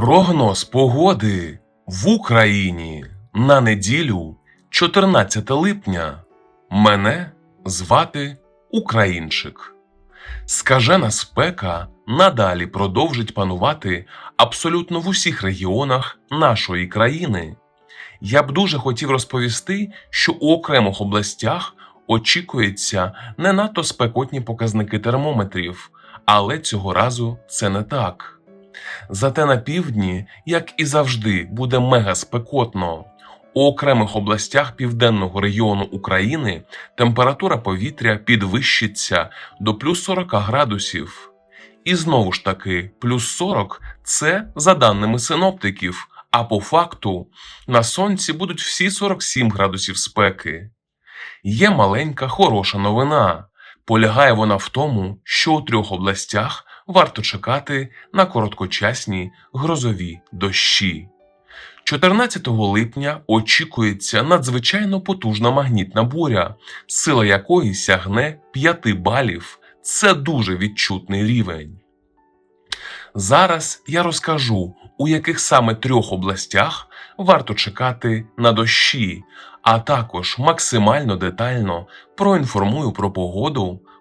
Прогноз погоди в Україні на неділю, 14 липня. Мене звати Українчик. Скажена спека надалі продовжить панувати абсолютно в усіх регіонах нашої країни. Я б дуже хотів розповісти, що у окремих областях очікується не надто спекотні показники термометрів, але цього разу це не так. Зате на півдні, як і завжди, буде мега спекотно. У окремих областях південного регіону України температура повітря підвищиться до плюс 40 градусів. І знову ж таки, плюс 40 – це за даними синоптиків, а по факту на сонці будуть всі 47 градусів спеки. Є маленька хороша новина. Полягає вона в тому, що у трьох областях варто чекати на короткочасні грозові дощі. 14 липня очікується надзвичайно потужна магнітна буря, сила якої сягне 5 балів. Це дуже відчутний рівень. Зараз я розкажу, у яких саме трьох областях варто чекати на дощі, а також максимально детально проінформую про погоду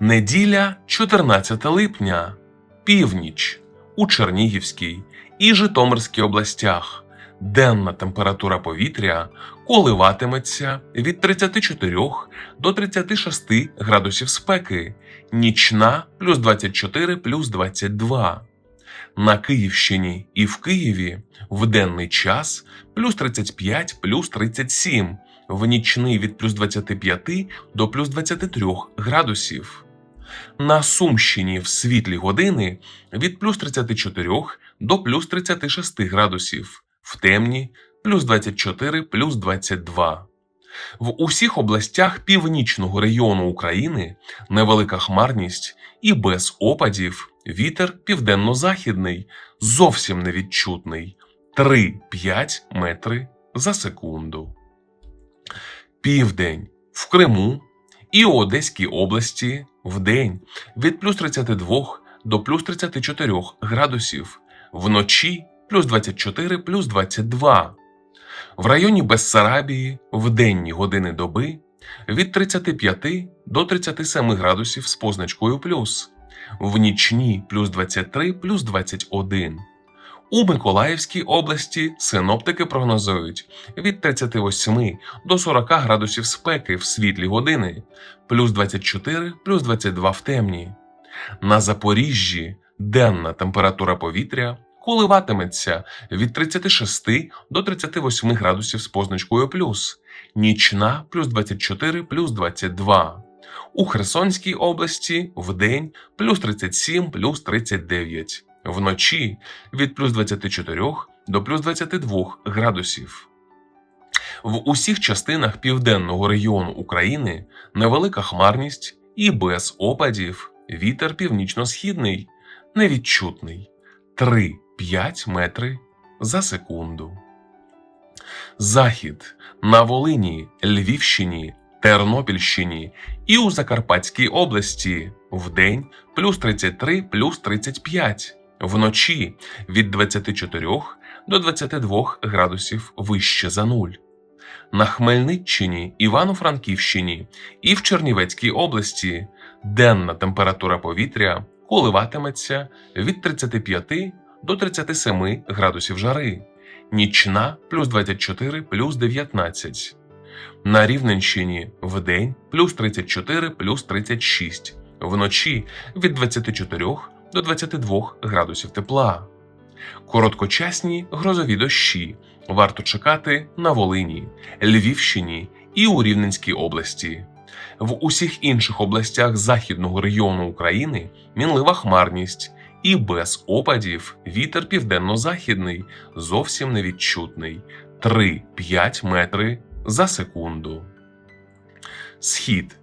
Неділя 14 липня. Північ у Чернігівській і Житомирській областях. Денна температура повітря коливатиметься від 34 до 36 градусів спеки, нічна плюс 24 плюс 22. На Київщині і в Києві в денний час плюс 35 плюс 37, в нічний від плюс 25 до плюс 23 градусів. На Сумщині в світлі години від плюс 34 до плюс 36 градусів, в темні плюс 24 плюс 22. В усіх областях північного регіону України невелика хмарність і без опадів вітер південно-західний, зовсім невідчутний 3-5 метри за секунду. Південь в Криму і Одеській області в день від плюс 32 до плюс 34 градусів, вночі плюс 24 плюс 22. В районі Бессарабії в денні години доби від 35 до 37 градусів з позначкою плюс, в нічні плюс 23 плюс 21. У Миколаївській області синоптики прогнозують від 38 до 40 градусів спеки в світлі години, плюс 24 плюс 22 в темні. На Запоріжжі денна температура повітря коливатиметься від 36 до 38 градусів з позначкою плюс, нічна плюс 24 плюс 22. У Херсонській області в день плюс 37 плюс 39 вночі від плюс 24 до плюс 22 градусів. В усіх частинах південного регіону України невелика хмарність і без опадів вітер північно-східний невідчутний 3-5 метри за секунду. Захід на Волині, Львівщині, Тернопільщині і у Закарпатській області вдень плюс 33 плюс 35 вночі від 24 до 22 градусів вище за нуль. На Хмельниччині, Івано-Франківщині і в Чернівецькій області денна температура повітря коливатиметься від 35 до 37 градусів жари, нічна плюс 24 плюс 19. На Рівненщині вдень плюс 34 плюс 36, вночі від 24 до 22 градусів тепла. Короткочасні грозові дощі варто чекати на Волині, Львівщині і у Рівненській області. В усіх інших областях західного регіону України мінлива хмарність і без опадів вітер південно-західний зовсім невідчутний 3-5 метри за секунду. Схід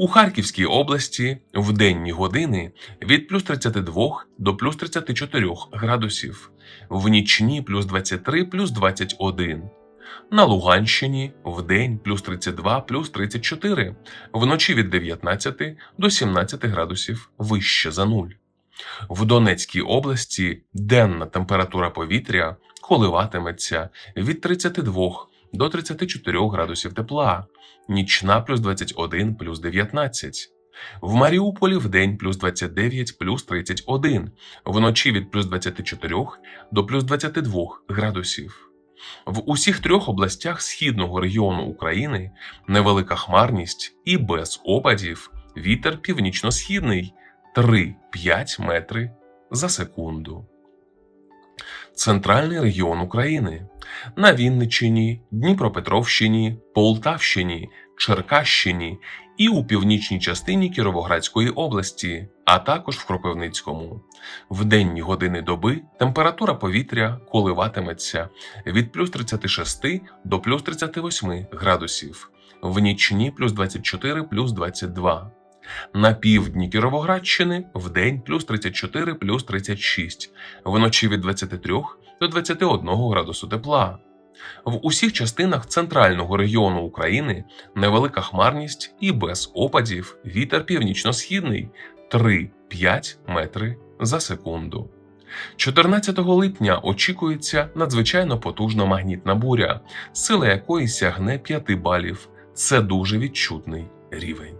у Харківській області в денні години від плюс 32 до плюс 34 градусів, в нічні плюс 23 плюс 21. На Луганщині в день плюс 32 плюс 34, вночі від 19 до 17 градусів вище за нуль. В Донецькій області денна температура повітря коливатиметься від 32 до 34 градусів тепла, нічна плюс 21 плюс 19. В Маріуполі в день плюс 29 плюс 31, вночі від плюс 24 до плюс 22 градусів. В усіх трьох областях східного регіону України невелика хмарність і без опадів вітер північно-східний 3-5 метри за секунду. Центральний регіон України на Вінниччині, Дніпропетровщині, Полтавщині, Черкащині і у північній частині Кіровоградської області, а також в Кропивницькому. В денні години доби температура повітря коливатиметься від плюс 36 до плюс 38 градусів, в нічні плюс 24 плюс 22. На півдні Кіровоградщини в день плюс 34 плюс 36, вночі від 23 до 21 градусу тепла. В усіх частинах центрального регіону України невелика хмарність і без опадів вітер північно-східний 3-5 метри за секунду. 14 липня очікується надзвичайно потужна магнітна буря, сила якої сягне 5 балів. Це дуже відчутний рівень.